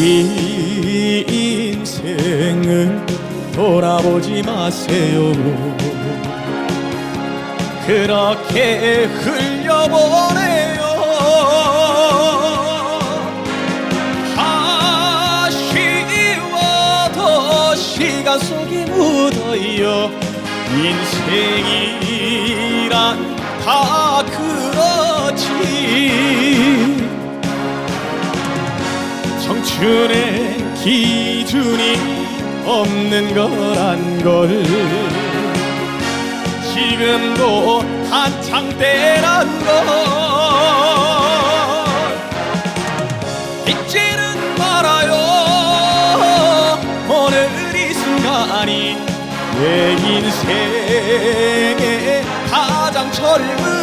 이 인생을 돌아보지 마세요. 그렇게 흘려보내요. 아쉬워도 시간 속에 묻어요. 인생이란 다그 청춘의 기준이 없는 거란 걸. 지금도 한창 때란 걸. 잊지는 말아요. 오늘 이 순간이 내 인생의 가장 젊은 날